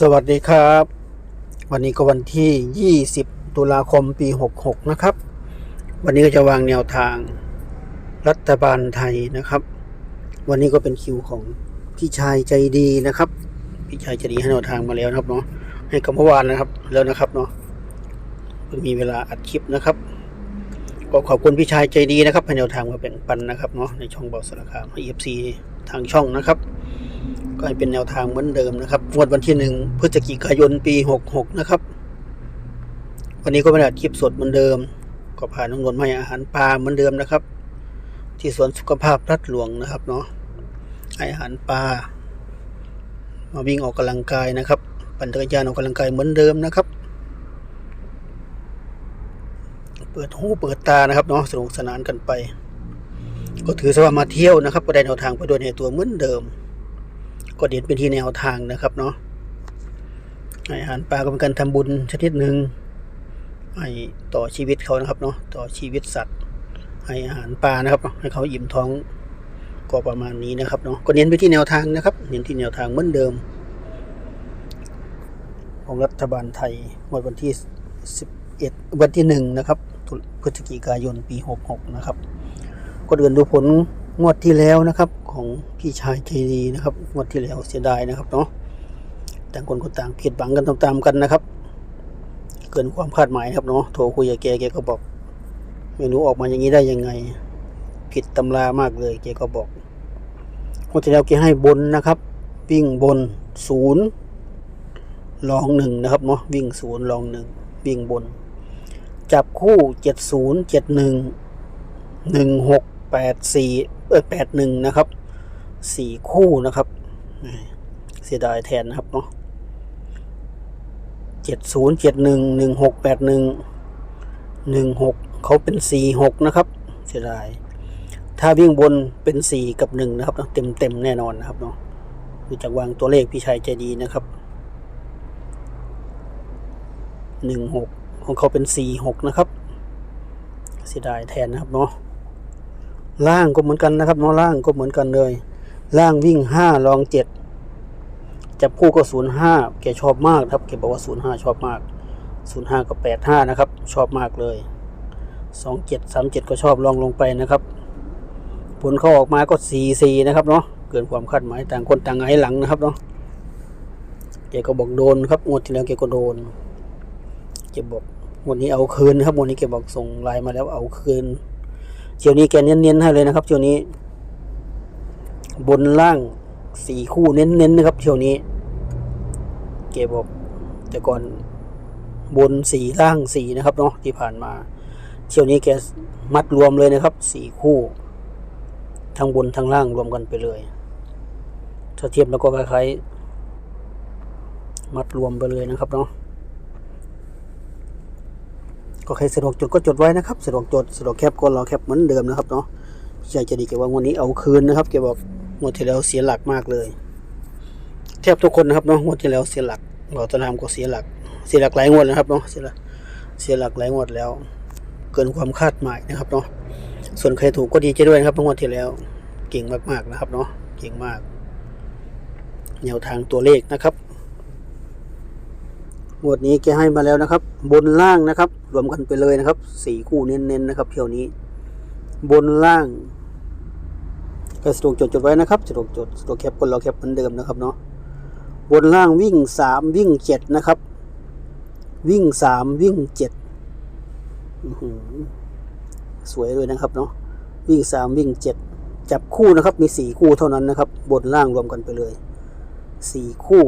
สวัสดีครับ วันนี้ก็วันที่ 20 ตุลาคมปี 66 นะครับ วันนี้ก็จะวางแนวทางรัฐบาลไทยนะครับ วันนี้ก็เป็นคิวของพี่ชายใจดีนะครับ พี่ชายใจดีให้แนวทางมาแล้วนะครับเนาะให้กับเมื่อวานนะครับแล้วนะครับเนาะเพิ่งมีเวลาอัดคลิปนะครับก็ขอบคุณพี่ชายใจดีนะครับให้แนวทางมาแบ่งปันนะครับเนาะในช่องบาสารคามให้ FC ทางช่องนะครับ ก็ให้เป็นแนวทางเหมือนเดิมนะครับงวดวันที่หนึ่งพฤศจิกายนปี66นะครับ วันนี้ก็ไม่ได้อัดคลิปสดเหมือนเดิม ก็ผ่านน้องนวลมาให้อาหารปลาเหมือนเดิมนะครับ ที่สวนสุขภาพรัดหลวงนะครับเนาะให้อาหารปลามาวิ่งออกกำลังกายนะครับ ปั่นจักรยานออกกำลังกายเหมือนเดิมนะครับ เปิดหูเปิดตานะครับเนาะสนุกสนานกันไป ก็ถือซะว่ามาเที่ยวนะครับก็ได้แนวทางไปด้วยในตัวเหมือนเดิม ก็เด่นเป็นที่แนวทางนะครับเนาะให้อาหารปลาก็เป็นการทำบุญชนิดหนึ่งให้ต่อชีวิตเขานะครับเนาะต่อชีวิตสัตว์ให้อาหารปลานะครับให้เขาอิ่มท้องก็ประมาณนี้นะครับเนาะก็เน้นไปที่แนวทางนะครับ เน้นที่แนวทางเหมือนเดิม ของรัฐบาลไทยวดวันที่ 11 วันที่หนึ่งนะครับพฤศจิกายนปี 66 นะครับ ก็เดือนดูผล งวดที่แล้วนะครับของพี่ชายใจดีนะครับงวดที่แล้วเสียดายนะครับเนาะต่างคนก็ต่างผิดหวังกันตามๆกันนะครับ เกินความคาดหมายครับเนาะโทรคุยกับแกแกก็บอก ไม่รู้ออกมาอย่างนี้ได้ยังไง ผิดตำรามากเลยแกก็บอกงวดที่แล้วแกให้บนนะครับ วิ่งบนศูนย์ลองหนึ่งนะครับเนาะวิ่งศูนย์ลองหนึ่งวิ่งบน จับคู่เจ็ดศูนย์เจ็ดหนึ่งหนึ่งหกแปดสี่ เออแปดหนึ่งนะครับสี่คู่นะครับ เสียดายแทนนะครับเนาะเจ็ดศูนย์เจ็ดหนึ่งหนึ่งหกแปดหนึ่งหนึ่งหกเขาเป็นสี่หกนะครับ เสียดาย ถ้าวิ่งบนเป็นสี่กับหนึ่งนะครับเต็มเต็มแน่นอนนะครับเนาะดูจากวางตัวเลขพี่ชายใจดีนะครับหนึ่งหกของเขาเป็นสี่หกนะครับ เสียดายแทนนะครับเนาะ ล่างก็เหมือนกันนะครับเนาะล่างก็เหมือนกันเลย ล่างวิ่งห้าลองเจ็ดจับคู่ก็ศูนย์ห้าแกชอบมากครับแกบอกว่าศูนย์ห้าชอบมากศูนย์ห้ากับแปดห้านะครับ ชอบมากเลยสองเจ็ดสามเจ็ดก็ชอบลองลงไปนะครับ ผลเขาออกมาก็สี่สี่นะครับเนาะเกินความคาดหมายต่างคนต่างไงหลังนะครับเนาะแกก็บอกโดนครับงวดที่แล้วแกก็โดนแกบอกงวดนี้เอาคืนนะครับงวดนี้แกบอกส่งไลน์มาแล้วเอาคืน เที่ยวนี้แกเน้นๆให้เลยนะครับเที่ยวนี้ บนล่างสี่คู่เน้นๆนะครับเที่ยวนี้แกบอกแต่ก่อนบนสี่ล่างสี่นะครับเนาะที่ผ่านมาเที่ยวนี้แกมัดรวมเลยนะครับสี่คู่ทั้งบนทั้งล่างรวมกันไปเลยถ้าเทียบแล้วก็คล้ายๆมัดรวมไปเลยนะครับเนาะ ก็ใครสะดวกจดก็จดไว้นะครับสะดวกจดสะดวกแคปก็รอแคปเหมือนเดิมนะครับเนาะพี่ชายจะดีแกว่าวันนี้เอาคืนนะครับแกบอกงวดที่แล้วเสียหลักมากเลยแทบทุกคนนะครับเนาะงวดที่แล้วเสียหลักเราตนามก็เสียหลัก เสียหลักหลายงวดนะครับเนาะเสียหลักเสียหลักหลายงวดแล้ว เกินความคาดหมายนะครับเนาะส่วนใครถูกก็ดีใจด้วยนะครับงวดที่แล้วเก่งมากๆนะครับเนาะเก่งมากแนวทางตัวเลขนะครับ งวดนี้แกให้มาแล้วนะครับ บนล่างนะครับ รวมกันไปเลยนะครับสี่คู่เน้นๆนะครับเที่ยวนี้ บนล่างก็สะดวกจดจดไว้นะครับสะดวกจดสะดวกแคปคนเราแคปเหมือนเดิมนะครับเนาะบนล่างวิ่งสามวิ่งเจ็ดนะครับ วิ่งสามวิ่งเจ็ดสวยเลยนะครับเนาะวิ่งสามวิ่งเจ็ดจับคู่นะครับมีสี่คู่เท่านั้นนะครับ บนล่างรวมกันไปเลยสี่คู่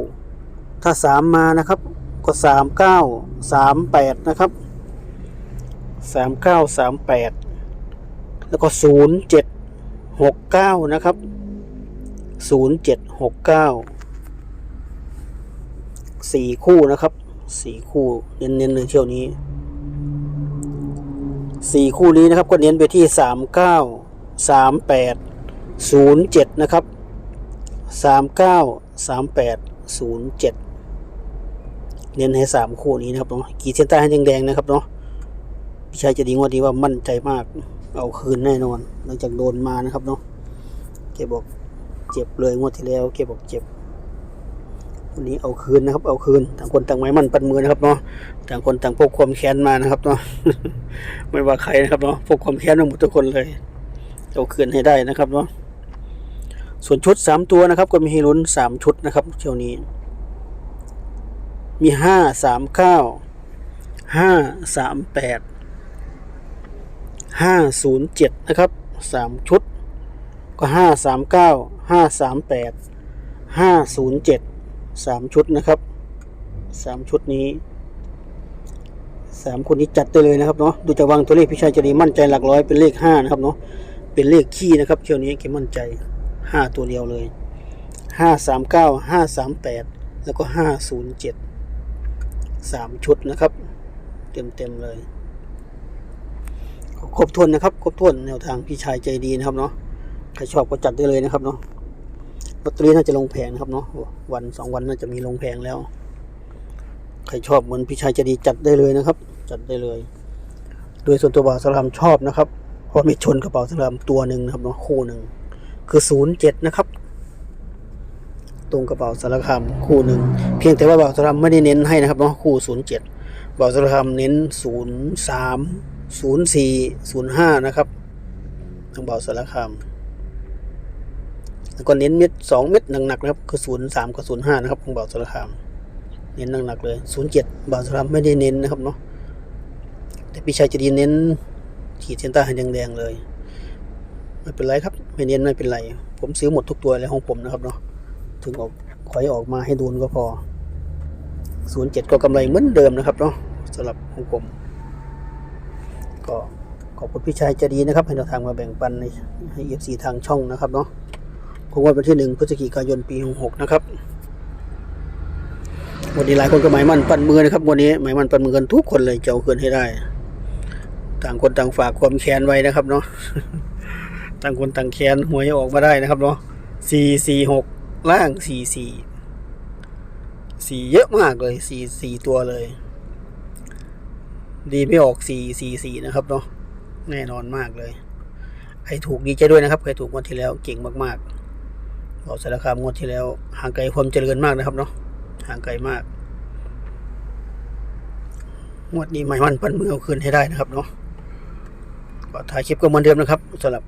ถ้าสามมานะครับ ก็สามเก้าสามแปดนะครับสามเก้าสามแปดแล้วก็ศูนย์เจ็ดหกเก้านะครับศูนย์เจ็ดหกเก้าสี่คู่นะครับสี่คู่เน้นๆเลยเที่ยวนี้สี่คู่นี้นะครับก็เน้นไปที่สามเก้าสามแปดศูนย์เจ็ดนะครับสามเก้าสามแปดศูนย์เจ็ด เน้นให้สามคู่นี้นะครับเนาะขีเส้นใต้ให้แดงๆนะครับเนาะพี่ชายจะดีงวดนี้ว่ามั่นใจมาก เอาคืนแน่นอนหลังจากโดนมานะครับเนาะเกบอกเจ็บเลยงวดที่แล้วเกบอกเจ็บวันนี้เอาคืนนะครับ เอาคืนต่างคนต่างไม้มันปันมือนะครับเนาะต่างคนต่างพกความแค้นมานะครับเนาะไม่ว่าใครนะครับเนาะพกความแค้นมาหมดทุกคนเลย เอาคืนให้ได้นะครับเนาะส่วนชุดสามตัวนะครับ ก็มีให้ลุ้นสามชุดนะครับเที่ยวนี้ มีห้าสามเก้าห้าสามแปดห้าศูนย์เจ็ดนะครับสามชุด ก็ห้าสามเก้าห้าสามแปดห้าศูนย์เจ็ดสามชุดนะครับสามชุดนี้สามคนนี้จัดได้เลยนะครับเนาะดูจากวางตัวเลขพี่ชายจะดีมั่นใจหลักร้อยเป็นเลขห้านะครับเนาะเป็นเลขขี้นะครับเที่ยวนี้เก็มั่นใจห้าตัวเดียวเลยห้าสามเก้าห้าสามแปดแล้วก็ห้าศูนย์เจ็ด สามชุดนะครับ เต็มเต็มๆเลย ครบถ้วนนะครับ ครบถ้วนแนวทางพี่ชายใจดีนะครับเนาะใครชอบก็จัดได้เลยนะครับเนาะลอตเตอรี่น่าจะลงแผงนะครับเนาะวันสองวันน่าจะมีลงแผงแล้ว ใครชอบเหมือนพี่ชายใจดีจัดได้เลยนะครับ จัดได้เลย โดยส่วนตัวบ่าวสลามชอบนะครับเพราะมีชนกระเป๋าสลามตัวหนึ่งนะครับเนาะคู่หนึ่งคือศูนย์เจ็ดนะครับ ตรงกระเป๋าสารคามคู่หนึ่งเพียงแต่ว่าเบ่าวสลามไม่ได้เน้นให้นะครับเนาะคู่ศูนย์เจ็ดเบ่าวสลามเน้นศูนย์สามศูนย์สี่ศูนย์ห้านะครับทางเบ่าสารคามแล้วก็เน้นเม็ดสองเม็ดหนักๆนะครับคือศูนย์สามกับศูนย์ห้านะครับของเบ่าสารคามเน้นหนักๆเลยศูนย์เจ็ดเบ่าสารคามไม่ได้เน้นนะครับเนาะแต่พี่ชายจะดีเน้นขีดเส้นใต้ให้แดงๆเลยไม่เป็นไรครับ ไม่เน้นไม่เป็นไร ผมซื้อหมดทุกตัวเลยของผมนะครับเนาะ ถึงออกขอยออกมาให้ดูก็พอศูนเจ็ดก็กำไรเหมือนเดิมนะครับเนาะสำหรับของผม ก็ขอบคุณพี่ชายจะดีนะครับ ให้เราทางมาแบ่งปันในให้เอฟซีทางช่องนะครับเนาะของวันที่หนึ่งพฤศจิกายนปีหกนะครับวันนี้หลายคนก็หมายมั่นปั้นมือนะครับวันนี้หมายมั่นปั้นมือกันทุกคนเลยจะเอาคืนให้ได้ ต่างคนต่างฝากความแค้นไว้นะครับเนาะต่างคนต่างแค้นหวยออกมาได้นะครับเนาะสี่สี่หก ล่างสี่สี่สี่เยอะมากเลยสี่สี่ตัวเลย ดีไม่ออกสี่สี่สี่นะครับเนาะแน่นอนมากเลยใครถูกดีใจด้วยนะครับใครถูกงวดที่แล้วเก่งมากๆบอกสารคามงวดที่แล้วห่างไกลความเจริญมากนะครับเนาะห่างไกลมากงวดนี้หมายมันปันมือเอาคืนให้ได้นะครับเนาะก็ถ่ายคลิปก็เหมือนเดิมนะครับสำหรับ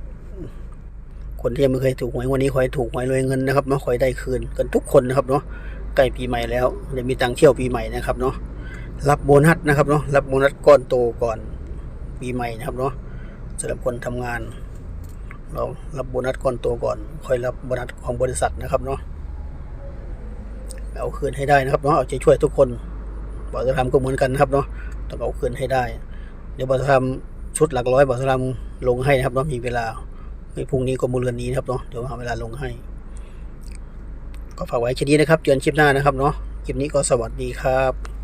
คนที่ยังไม่เคยถูกหวยวันนี้ขอให้ถูกหวยรวยเงินนะครับเนาะขอให้ได้คืนกันทุกคนนะครับเนาะใกล้ปีใหม่แล้วเดี๋ยวมีตังค์เที่ยวปีใหม่นะครับเนาะรับโบนัสนะครับเนาะรับโบนัสก้อนโตก่อนปีใหม่นะครับเนาะสำหรับคนทำงาน เรารับโบนัสก้อนโตก่อน ค่อยรับโบนัสของบริษัทนะครับเนาะเอาคืนให้ได้นะครับเนาะเอาใจช่วยทุกคนบอสทำก็เหมือนกันนะครับเนาะต้องเอาคืนให้ได้ เดี๋ยวบอสทำชุดหลักร้อยบอสทำลงให้นะครับเนาะมีเวลา พรุ่งนี้ก็มูลเรือนนี้นะครับเนาะเดี๋ยวหาเวลาลงให้ ก็ฝากไว้แค่นี้นะครับเจอกันคลิปหน้านะครับเนาะคลิปนี้ก็สวัสดีครับ